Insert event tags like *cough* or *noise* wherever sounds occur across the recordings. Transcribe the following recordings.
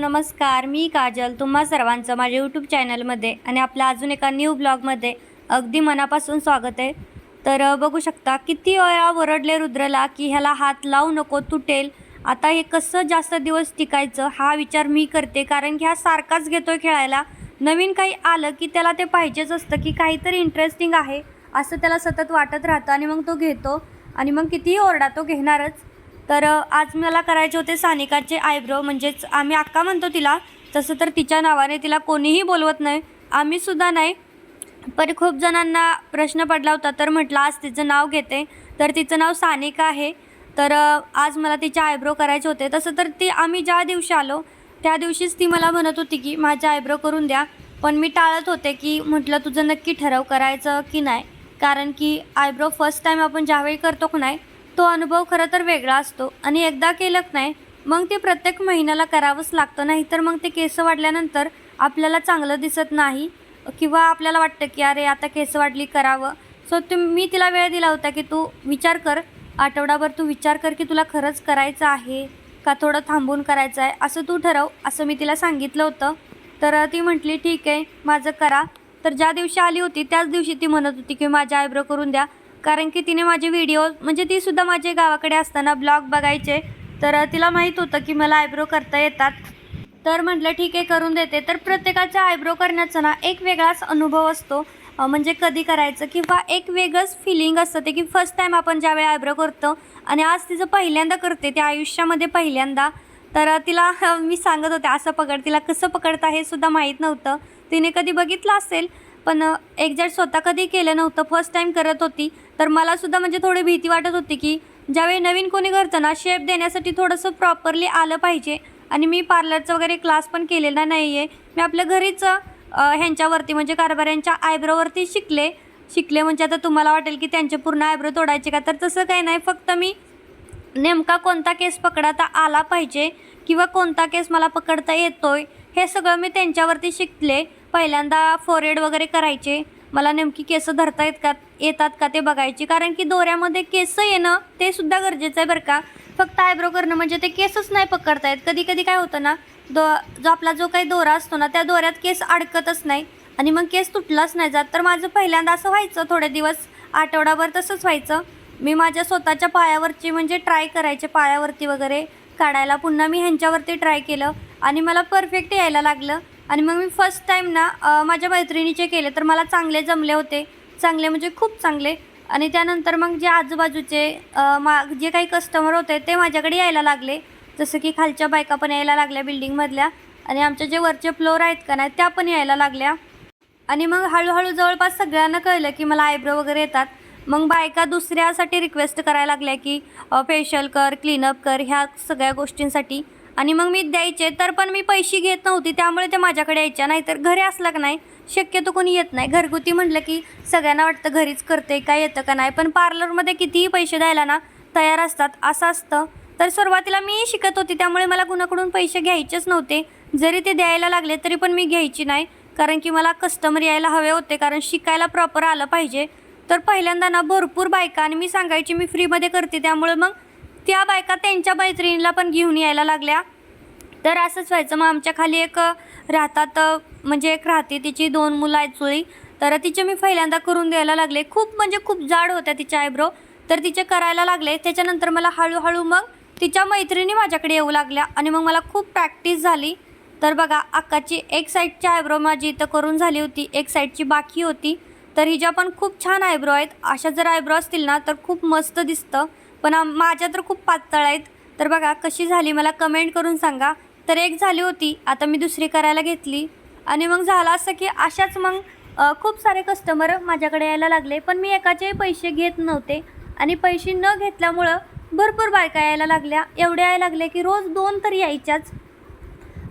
नमस्कार मी काजल तुम्हा सर्वांचं माझ्या यूट्यूब चॅनलमध्ये आणि आपल्या अजून एका न्यू ब्लॉगमध्ये अगदी मनापासून स्वागत आहे. तर बघू शकता किती वेळा वरडले रुद्रला की ह्याला हात लावू नको तुटेल. आता हे कसं जास्त दिवस टिकायचं हा विचार मी करते. कारण की हा सारखाच घेतोय खेळायला. नवीन काही आलं की त्याला ते पाहिजेच असतं की काहीतरी इंटरेस्टिंग आहे असं त्याला सतत वाटत राहतं आणि मग तो घेतो. आणि मग कितीही ओरडा तो घेणारच. तर आज मला करायचे होते सानिकाचे आयब्रो. म्हणजेच आम्ही अक्का म्हणतो तिला तसं तर तिच्या नावाने तिला कोणीही बोलवत नाही. आम्हीसुद्धा नाही. पण खूप जणांना प्रश्न पडला होता तर म्हटलं आज तिचं नाव घेते. तर तिचं नाव सानिका आहे. तर आज मला तिचे आयब्रो करायचे होते. तसं तर ती आम्ही ज्या दिवशी आलो त्या दिवशीच ती मला म्हणत होती की माझे आयब्रो करून द्या. पण मी टाळत होते की म्हटलं तुझं नक्की ठरव करायचं की नाही. कारण की आयब्रो फर्स्ट टाईम आपण ज्यावेळी करतो की नाही तो अनुभव खरं तर वेगळा असतो. आणि एकदा केलं नाही मग ते प्रत्येक महिन्याला करावंच लागतं. नाही तर मग ते केस वाढल्यानंतर आपल्याला चांगलं दिसत नाही किंवा आपल्याला वाटतं की अरे आता केस वाढली करावं. सो तु मी तिला वेळ दिला होता की तू विचार कर. आठवडाभर तू विचार कर की तुला खरंच करायचं आहे का थोडं थांबून करायचं आहे? असं तू ठरव. असं मी तिला सांगितलं होतं. तर ती म्हटली ठीक आहे माझं करा. तर ज्या दिवशी आली होती त्याच दिवशी ती म्हणत होती की माझ्या आयब्रो करून द्या. कारण की तिने माझे व्हिडिओ म्हणजे ती सुद्धा माझे गावाकडे असताना ब्लॉग बघायचे. तर तिला माहीत होतं की मला आयब्रो करता येतात. तर म्हटलं ठीक आहे करून देते. तर प्रत्येकाचा आयब्रो करण्याचा ना एक वेगळाच अनुभव असतो. म्हणजे कधी करायचं किंवा एक वेगळंच फिलिंग असतं ते की फर्स्ट टाईम आपण ज्यावेळी आयब्रो करतो आणि आज तिचं पहिल्यांदा करते ते आयुष्यामध्ये पहिल्यांदा. तर तिला *laughs* मी सांगत होते असं पकड तिला कसं पकडता हे सुद्धा माहीत नव्हतं. तिने कधी बघितलं असेल पण एक्झॅक्ट स्वतः कधी केलं नव्हतं फर्स्ट टाईम करत होती. तर मला सुद्धा म्हणजे थोडी भीती वाटत होती की ज्यावेळी नवीन कोणी करतं ना शेप देण्यासाठी थोडंसं प्रॉपरली आलं पाहिजे आणि मी पार्लरचं वगैरे क्लास पण केलेला नाही आहे मी आपल्या घरीच ह्यांच्यावरती म्हणजे कारभाऱ्यांच्या आयब्रोवरती शिकले. शिकले म्हणजे आता तुम्हाला वाटेल की त्यांचे पूर्ण आयब्रो तोडायचे का? तर तसं काही नाही फक्त मी नेमका कोणता केस पकडता आला पाहिजे किंवा कोणता केस मला पकडता येतोय हे सगळं मी त्यांच्यावरती शिकले. पहिल्यांदा फोरेड वगैरे करायचे. मला नेमकी केस धरता येत का? येतात का ते बघायची. कारण की दोऱ्यामध्ये केस येणं ते सुद्धा गरजेचं आहे बरं का. फक्त आयब्रो करणं म्हणजे ते केसच नाही पकडता येत कधी कधी काय होतं ना दो जो आपला जो काही दोरा असतो ना त्या दोऱ्यात केस अडकतच नाही. आणि मग केस तुटलाच नाही जात. तर माझं पहिल्यांदा असं व्हायचं थोडे दिवस आठवडाभर तसंच व्हायचं. मी माझ्या स्वतःच्या पायावरची म्हणजे ट्राय करायचे पायावरती वगैरे काढायला. पुन्हा मी ह्यांच्यावरती ट्राय केलं आणि मला परफेक्ट यायला लागलं. आणि मग मी फर्स्ट टाईम ना माझ्या मैत्रिणीचे केले. तर मला चांगले जमले होते. चांगले म्हणजे खूप चांगले. आणि त्यानंतर मग जे आजूबाजूचे मा जे काही कस्टमर होते ते माझ्याकडे यायला लागले. जसं की खालच्या बायका पण यायला लागल्या बिल्डिंगमधल्या आणि आमच्या जे वरचे फ्लोअर आहेत का नाही त्या पण यायला लागल्या. आणि मग हळूहळू जवळपास सगळ्यांना कळलं की मला आयब्रो वगैरे येतात. मग बायका दुसऱ्यासाठी रिक्वेस्ट करायला लागल्या की फेशियल कर क्लीनअप कर ह्या सगळ्या गोष्टींसाठी. आणि मग मी द्यायचे तर पण मी पैसे घेत नव्हती त्यामुळे ते माझ्याकडे यायच्या. नाही तर घरी असलं का नाही शक्यतो कोणी येत नाही. घरगुती म्हटलं की सगळ्यांना वाटतं घरीच करते काय येतं का नाही. पण पार्लरमध्ये कितीही पैसे द्यायला ना तयार असतात. असं असतं. तर सुरुवातीला मी शिकत होती त्यामुळे मला कुणाकडून पैसे घ्यायचेच नव्हते. जरी ते द्यायला लागले तरी पण मी घ्यायची नाही. कारण की मला कस्टमर यायला हवे होते कारण शिकायला प्रॉपर आलं पाहिजे. तर पहिल्यांदा ना भरपूर बायका आणि मी सांगायची मी फ्रीमध्ये करते. त्यामुळे मग त्या बायका त्यांच्या मैत्रिणीला पण घेऊन यायला लागल्या. तर असंच व्हायचं. मग आमच्या खाली एक राहतात म्हणजे एक राहते तिची दोन मुलं आहेत चुळी. तर तिचे मी पहिल्यांदा करून द्यायला लागले. खूप म्हणजे खूप जाड होत्या तिचे आयब्रो. तर तिचे करायला लागले. त्याच्यानंतर मला हळूहळू मग तिच्या मैत्रिणी माझ्याकडे येऊ लागल्या आणि मग मला खूप प्रॅक्टिस झाली. तर बघा अक्काची एक साईडची आयब्रो माझी इथं करून झाली होती. एक साईडची बाकी होती. तर हिच्या पण खूप छान आयब्रो आहेत. अशा जर आयब्रो असतील ना तर खूप मस्त दिसतं. पण माझ्या तर खूप पातळ आहेत. तर बघा कशी झाली मला कमेंट करून सांगा. तर एक झाली होती. आता मी दुसरी करायला घेतली. आणि मग झालं असं की अशाच मग खूप सारे कस्टमर माझ्याकडे यायला लागले. पण मी एकाचे पैसे घेत नव्हते. आणि पैसे न घेतल्यामुळं भरपूर बायका यायला लागल्या. एवढ्या यायला लागल्या की रोज दोन तर यायच्याच.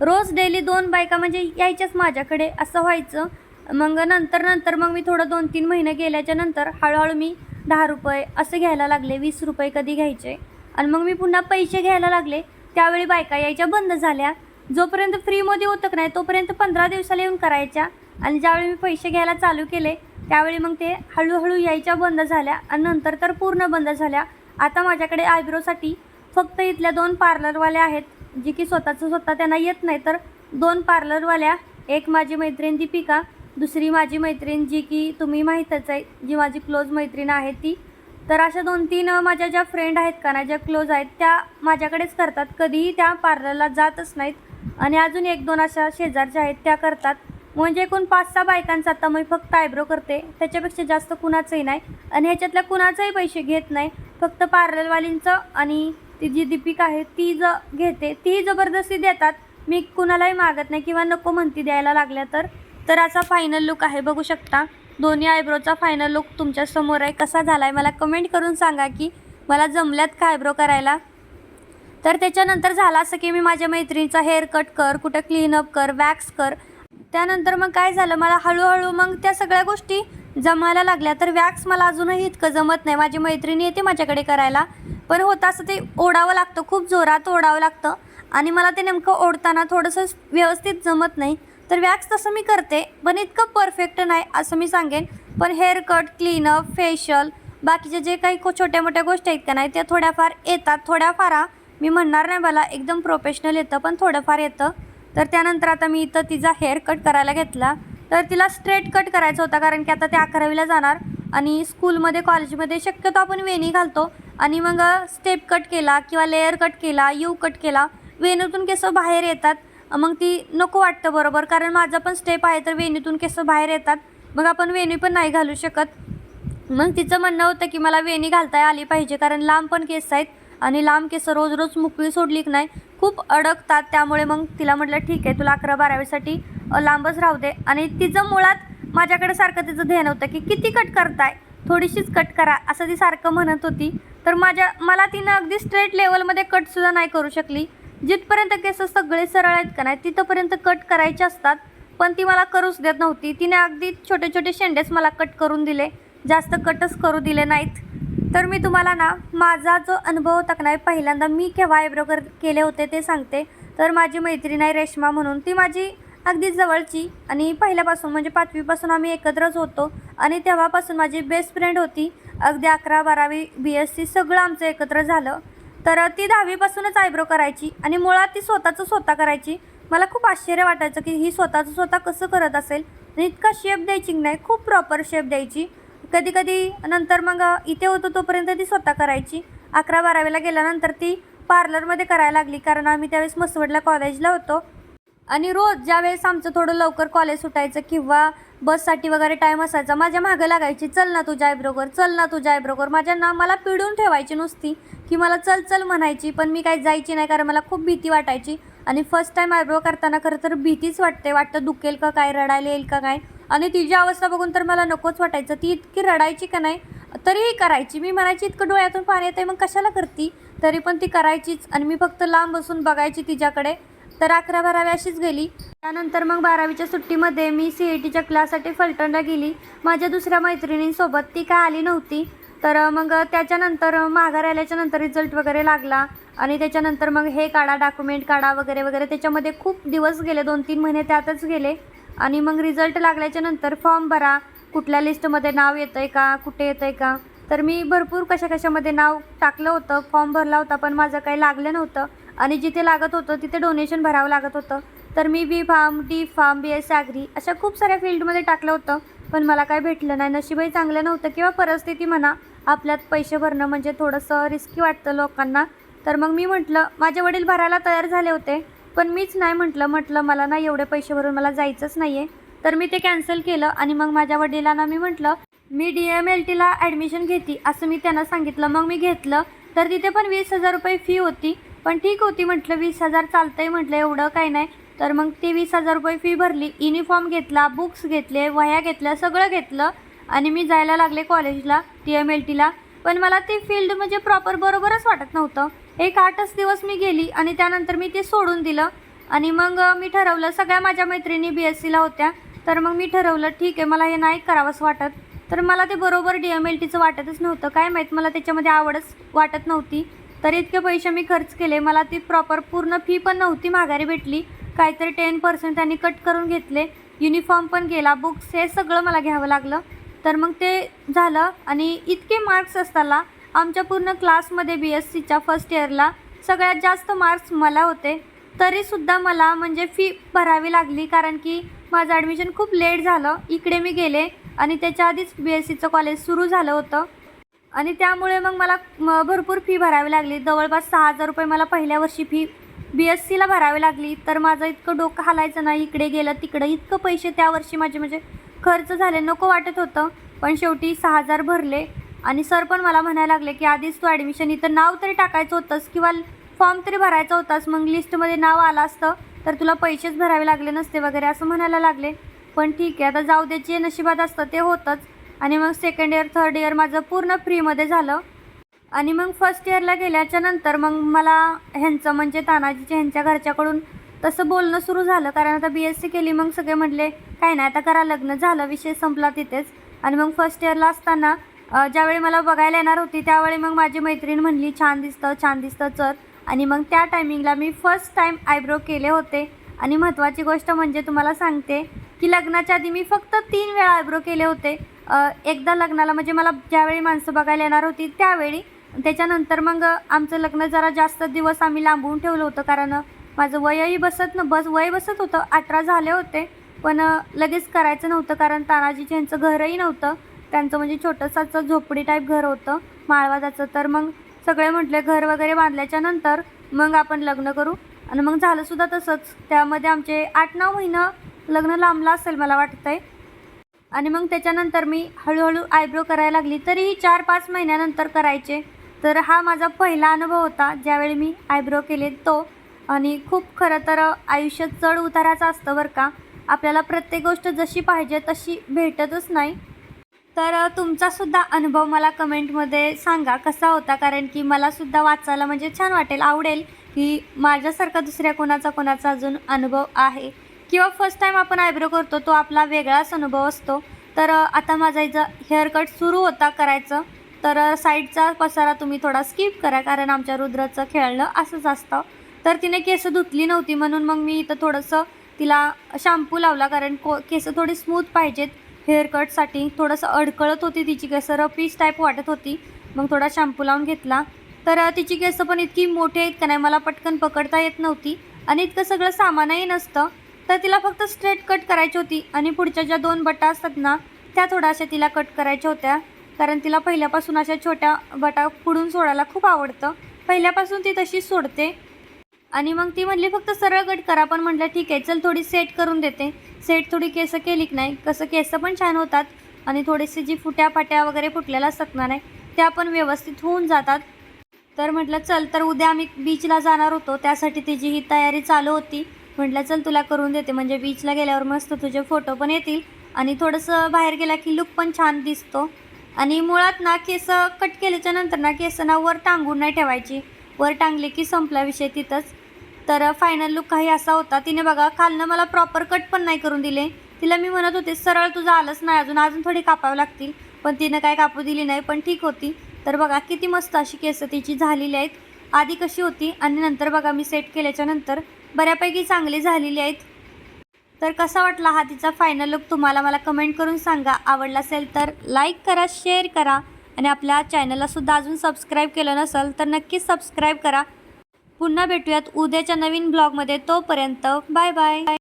रोज डेली दोन बायका म्हणजे यायच्याच माझ्याकडे. असं व्हायचं. मग नंतर नंतर मग मी थोडं दोन तीन महिने गेल्याच्यानंतर हळूहळू मी दहा रुपये असे घ्यायला लागले. वीस रुपये कधी घ्यायचे. आणि मग मी पुन्हा पैसे घ्यायला लागले. त्यावेळी बायका यायच्या बंद झाल्या. जोपर्यंत फ्रीमध्ये होतं नाही तोपर्यंत पंधरा दिवसाला येऊन करायच्या. आणि ज्यावेळी मी पैसे घ्यायला चालू केले त्यावेळी मग ते हळूहळू यायच्या बंद झाल्या आणि नंतर तर पूर्ण बंद झाल्या. आता माझ्याकडे आयब्रोसाठी फक्त इथल्या दोन पार्लरवाल्या आहेत जी की स्वतःचं स्वतः त्यांना येत नाही. तर दोन पार्लरवाल्या एक माझी मैत्रीण दीपिका दुसरी माझी मैत्रीण जी की तुम्ही माहीतच आहे जी माझी क्लोज मैत्रीण आहे ती. तर अशा दोन तीन माझ्या ज्या फ्रेंड आहेत का ना ज्या क्लोज आहेत त्या माझ्याकडेच करतात. कधीही त्या पार्लरला जातच नाहीत. आणि अजून एक दोन अशा शेजारच्या आहेत त्या करतात. म्हणजे एकूण पाच सहा बायकांचा आता मी फक्त आयब्रो करते. त्याच्यापेक्षा जास्त कुणाचंही नाही. आणि ह्याच्यातल्या कुणाचंही पैसे घेत नाही. फक्त पार्लरवालींचं आणि ती जी दीपिका आहे ती ज घेते. तीही जबरदस्ती देतात. मी कुणालाही मागत नाही किंवा नको म्हणती द्यायला लागल्या तर. तर असा फायनल लुक आहे. बघू शकता. दोन्ही आयब्रोचा फायनल लुक तुमच्यासमोर आहे. कसा झाला आहे मला कमेंट करून सांगा की मला जमल्यात का आयब्रो करायला? तर त्याच्यानंतर झालं असं की मी माझ्या मैत्रिणीचा हेअर कट कर कुठं क्लीनअप कर वॅक्स कर. त्यानंतर मग काय झालं मला हळूहळू मग त्या सगळ्या गोष्टी जमायला लागल्या. तर वॅक्स मला अजूनही इतकं जमत नाही. माझी मैत्रिणी येते माझ्याकडे करायला. पण होतं असं ते ओढावं लागतं खूप जोरात ओढावं लागतं. आणि मला ते नेमकं ओढताना थोडंसं व्यवस्थित जमत नाही. तर वॅक्स तसं मी करते पण इतकं परफेक्ट नाही असं मी सांगेन. पण हेअर कट क्लीनअप फेशियल बाकीचे जे काही छोट्या मोठ्या गोष्टी आहेत का नाही त्या थोड्याफार येतात. थोड्याफार हा. मी म्हणणार नाही मला एकदम प्रोफेशनल येतं पण थोडंफार येतं. तर त्यानंतर आता मी इथं तिचा हेअर कट करायला घेतला. तर तिला स्ट्रेट कट करायचा होता कारण की आता ते अकरावीला जाणार आणि स्कूलमध्ये कॉलेजमध्ये शक्यतो आपण वेणी घालतो. आणि मग स्टेप कट केला किंवा लेअर कट केला यू कट केला वेणीतून केस बाहेर येतात. मग ती नको वाटतं बरोबर कारण माझा पण स्टेप आहे तर वेणीतून केस बाहेर येतात. मग आपण वेणी पण नाही घालू शकत. मग तिचं म्हणणं होतं की मला वेणी घालता आली पाहिजे कारण लांब पण केस आहेत. आणि लांब केस रोज रोज मुकळी सोडली की नाही खूप अडकतात. त्यामुळे मग तिला म्हटलं ठीक आहे तुला अकरा बारावीसाठी लांबच राहू दे. आणि तिचं मुळात माझ्याकडे सारखं तिचं ध्यान होतं की किती कट करताय थोडीशीच कट करा असं ती सारखं म्हणत होती. तर माझ्या मला तिनं अगदी स्ट्रेट लेवलमध्ये कटसुद्धा नाही करू शकली. जिथपर्यंत केस सगळे सरळ आहेत का नाही तिथंपर्यंत कट करायचे असतात. पण ती मला करूच देत नव्हती. तिने अगदी छोटे छोटे शेंडेच मला कट करून दिले. जास्त कटच करू दिले नाहीत. तर मी तुम्हाला ना माझा जो अनुभव होता का नाही पहिल्यांदा मी केव्हा आयब्रो कर केले होते ते सांगते. तर माझी मैत्रीण आहे रेश्मा म्हणून. ती माझी अगदी जवळची आणि पहिल्यापासून म्हणजे पाचवीपासून आम्ही एकत्रच होतो. आणि तेव्हापासून माझी बेस्ट फ्रेंड होती. अगदी अकरा बारावी बी एस सी सगळं आमचं एकत्र झालं. तर ती दहावीपासूनच आयब्रो करायची आणि मुळात ती स्वतःचं स्वतः करायची. मला खूप आश्चर्य वाटायचं की ही स्वतःचं स्वतः कसं करत असेल. इतका शेप द्यायची नाही खूप प्रॉपर शेप द्यायची. कधी कधी नंतर मग इथे होतो तोपर्यंत ती स्वतः करायची. अकरा बारावीला गेल्यानंतर ती पार्लरमध्ये करायला लागली कारण आम्ही त्यावेळेस मसवडला कॉलेजला होतो. आणि रोज ज्यावेळेस आमचं थोडं लवकर कॉलेज सुटायचं किंवा बससाठी वगैरे टाईम असायचा माझ्या मागं लागायची चल ना तुझ्या आयब्रोवर चल ना तुझ्या आयब्रोवर माझ्या ना मला पिडून ठेवायची नुसती की मला चल चल म्हणायची पण मी काही जायची नाही कारण मला खूप भीती वाटायची. आणि फर्स्ट टाईम आयब्रो करताना खरं तर भीतीच वाटते वाटतं दुखेल का काय रडायला येईल का काय. आणि तिची अवस्था बघून तर मला नकोच वाटायचं. ती इतकी रडायची का नाही? तरीही करायची. मी म्हणायची इतकं डोळ्यातून पाणी येतं मग कशाला करती? तरी पण ती करायचीच आणि मी फक्त लांब बसून बघायची तिच्याकडे. तर अकरा बारावी अशीच गेली. त्यानंतर मग बारावीच्या सुट्टीमध्ये मी सी ई टीच्या क्लाससाठी फलटणला गेली. माझ्या दुसऱ्या मैत्रिणींसोबत ती काय आली नव्हती. तर मग त्याच्यानंतर माघार आल्याच्यानंतर रिझल्ट वगैरे लागला आणि त्याच्यानंतर मग हे काढा डॉक्युमेंट काढा वगैरे वगैरे. त्याच्यामध्ये खूप दिवस गेले दोन तीन महिने त्यातच गेले. आणि मग रिझल्ट लागल्याच्या नंतर फॉर्म भरा. कुठल्या लिस्टमध्ये नाव येतं आहे का? कुठे येतं आहे का? तर मी भरपूर कशा कशामध्ये नाव टाकलं होतं. फॉर्म भरला होता पण माझं काही लागलं नव्हतं. आणि जिथे लागत होतं तिथे डोनेशन भरावं लागत होतं. तर मी B pharm D pharm B S agri अशा खूप साऱ्या फील्डमध्ये टाकलं होतं. पण मला काय भेटलं नाही. नशीबही चांगलं नव्हतं किंवा परिस्थिती म्हणा आपल्यात पैसे भरणं म्हणजे थोडंसं रिस्की वाटतं लोकांना. तर मग मी म्हटलं माझे वडील भरायला तयार झाले होते. पण मीच नाही म्हटलं म्हटलं मला ना एवढे पैसे भरून मला जायचंच नाही आहे तर मी ते कॅन्सल केलं आणि मग माझ्या वडिलांना मी म्हटलं मी डी एम एल टीला ॲडमिशन घेते असं मी त्यांना सांगितलं. मग मी घेतलं. तर तिथे पण वीस हजार रुपये फी होती. पण ठीक होती म्हटलं वीस हजार चालतंय म्हटलं एवढं काही नाही. तर मग ते वीस हजार रुपये फी भरली. युनिफॉर्म घेतला बुक्स घेतले वह्या घेतल्या सगळं घेतलं. आणि मी जायला लागले कॉलेजला टी एम एल टीला. पण मला ते फील्ड म्हणजे प्रॉपर बरोबरच वाटत नव्हतं. एक आठच दिवस मी गेली आणि त्यानंतर मी ते सोडून दिलं. आणि मग मी ठरवलं सगळ्या माझ्या मैत्रिणी बी एस सीला होत्या. तर मग मी ठरवलं ठीक आहे मला हे नाही करावंसं वाटत. तर मला ते बरोबर डी एम एल टीचं वाटतच नव्हतं. काय माहीत मला त्याच्यामध्ये आवडच वाटत नव्हती. तर इतके पैसे मी खर्च केले. मला ती प्रॉपर पूर्ण फी पण नव्हती माघारी भेटली. काहीतरी टेन पर्सेंट त्यांनी कट करून घेतले. युनिफॉर्म पण गेला बुक्स हे सगळं मला घ्यावं लागलं. तर मग ते झालं आणि इतके मार्क्स असताना आमच्या पूर्ण क्लासमध्ये बी एस सीच्या फर्स्ट इयरला सगळ्यात जास्त मार्क्स मला होते. तरीसुद्धा मला म्हणजे फी भरावी लागली कारण की माझं ॲडमिशन खूप लेट झालं. इकडे मी गेले आणि त्याच्या आधीच बी एस सीचं कॉलेज सुरू झालं होतं. आणि त्यामुळे मग मला म भरपूर फी भरावी लागली. जवळपास सहा हजार रुपये मला पहिल्या वर्षी फी बी एस सीला भरावी लागली. तर माझं इतकं डोकं हालायचं नाही इकडे गेलं तिकडं इतकं पैसे त्या वर्षी माझे म्हणजे खर्च झाले नको वाटत होतं. पण शेवटी सहा हजार भरले. आणि सर पण मला म्हणायला लागले की आधीच तू ॲडमिशन इथं नाव तरी टाकायचं होतंस किंवा फॉर्म तरी भरायचा होतास मग लिस्टमध्ये नाव आलं असतं तर तुला पैसेच भरावे लागले नसते वगैरे असं म्हणायला लागले. पण ठीक आहे आता जाऊ दे जे नशिबात असतं ते होतंच. आणि मग सेकंड इयर थर्ड इयर माझं पूर्ण फ्रीमध्ये झालं. आणि मग फर्स्ट इयरला गेल्याच्यानंतर मग मला ह्यांचं म्हणजे तानाजीच्या ह्यांच्या घरच्याकडून तसं बोलणं सुरू झालं. कारण आता बी एस सी केली मग सगळे म्हटले काय नाही आता करा लग्न झालं विषय संपला तिथेच. आणि मग फर्स्ट इयरला असताना ज्यावेळी मला बघायला येणार होती त्यावेळी मग माझी मैत्रीण म्हणली छान दिसतं छान दिसतं चल. आणि मग त्या टायमिंगला मी फर्स्ट टाईम आयब्रो केले होते. आणि महत्त्वाची गोष्ट म्हणजे तुम्हाला सांगते की लग्नाच्या आधी मी फक्त तीन वेळा आयब्रो केले होते. एकदा लग्नाला म्हणजे मला ज्यावेळी माणसं बघायला येणार होती त्यावेळी. त्याच्यानंतर मग आमचं लग्न जरा जास्त दिवस आम्ही लांबवून ठेवलं होतं कारण माझं वयही बसत न बस वय बसत होतं अठरा झाले होते. पण लगेच करायचं नव्हतं कारण तानाजीचे यांचं घरही नव्हतं. त्यांचं म्हणजे छोटंसं झोपडी टाईप घर होतं माळवाजाचं तर मग सगळे म्हटले घर वगैरे बांधल्याच्या नंतर मग आपण लग्न करू. आणि मग झालंसुद्धा तसंच. त्यामध्ये आमचे आठ नऊ महिनं लग्न लांबलं असेल मला वाटतं आहे आणि मग त्याच्यानंतर मी हळूहळू आयब्रो करायला लागली. तरीही चार पाच महिन्यानंतर करायचे. तर हा माझा पहिला अनुभव होता ज्यावेळी मी आयब्रो केले तो. आणि खूप खरं तर आयुष्यात चढ उताराचं असतं बरं का. आपल्याला प्रत्येक गोष्ट जशी पाहिजे तशी भेटतच नाही. तर तुमचासुद्धा अनुभव मला कमेंटमध्ये सांगा. कसा होता? कारण की मलासुद्धा वाचायला म्हणजे छान वाटेल आवडेल की माझ्यासारखा दुसऱ्या कोणाचा कोणाचा अजून अनुभव आहे? किंवा फर्स्ट टाईम आपण आयब्रो करतो तो आपला वेगळाच अनुभव असतो. तर आता माझा इथं हेअरकट सुरू होता करायचं. तर साईडचा पसारा तुम्ही थोडा स्किप करा कारण आमच्या रुद्राचं खेळणं असंच असतं. तर तिने केस धुतली नव्हती म्हणून मग मी इथं थोडंसं तिला शॅम्पू लावला कारण को केस थोडी स्मूथ पाहिजेत. हेअरकटसाठी थोडंसं अडकळत होती तिची केस रपीच टाईप वाटत होती. मग थोडा शॅम्पू लावून घेतला. तर तिची केस पण इतकी मोठी आहेत का नाही मला पटकन पकडता येत नव्हती. आणि इतकं सगळं सामानही नसतं. तर तिला फक्त स्ट्रेट कट करायची होती. आणि पुढच्या ज्या दोन बटा असतात ना त्या थोड्याशा तिला कट करायच्या होत्या. कारण तिला पहिल्यापासून अशा छोट्या बटा पुढून सोडायला खूप आवडतं. पहिल्यापासून ती तशीच सोडते. आणि मग ती म्हणली फक्त सरळ कट करा. पण म्हटलं ठीक आहे चल थोडी सेट करून देते. सेट थोडी केस केली की नाही कसं केस पण छान होतात आणि थोडेसे जी फुट्या फाट्या वगैरे फुटलेल्या असतात नाही त्या पण व्यवस्थित होऊन जातात. तर म्हटलं चल तर उद्या आम्ही बीचला जाणार होतो. त्यासाठी तिची ही तयारी चालू होती. म्हटलं चल तुला करून देते. म्हणजे बीचला गेल्यावर मस्त तुझे फोटो पण येतील आणि थोडंसं बाहेर गेला की लुक पण छान दिसतो. आणि मुळात ना केस कट केल्याच्यानंतर ना केस ना वर टांगून नाही ठेवायची. वर टांगले की संपला विषय तिथंच. तर फायनल लुक काही असा होता. तिने बघा खालनं मला प्रॉपर कट पण नाही करून दिले. तिला मी म्हणत होते सरळ तुझं आलंच नाही अजून अजून थोडी कापावं लागतील. पण तिनं काय कापू दिली नाही पण ठीक होती. तर बघा किती मस्त अशी केसं तिची झालेली आहेत. आधी कशी होती आणि नंतर बघा मी सेट केल्याच्यानंतर बऱ्यापैकी चांगली झालेली आहेत. तर कसा वाटला हा तिचा फायनल लुक तुम्हाला मला कमेंट करून सांगा. आवडला असेल तर लाईक करा शेअर करा. आणि आपल्या चॅनललासुद्धा अजून सबस्क्राईब केलं नसेल तर नक्कीच सबस्क्राईब करा. पुन्हा भेटूयात उद्याच्या नवीन ब्लॉगमध्ये तोपर्यंत बाय बाय.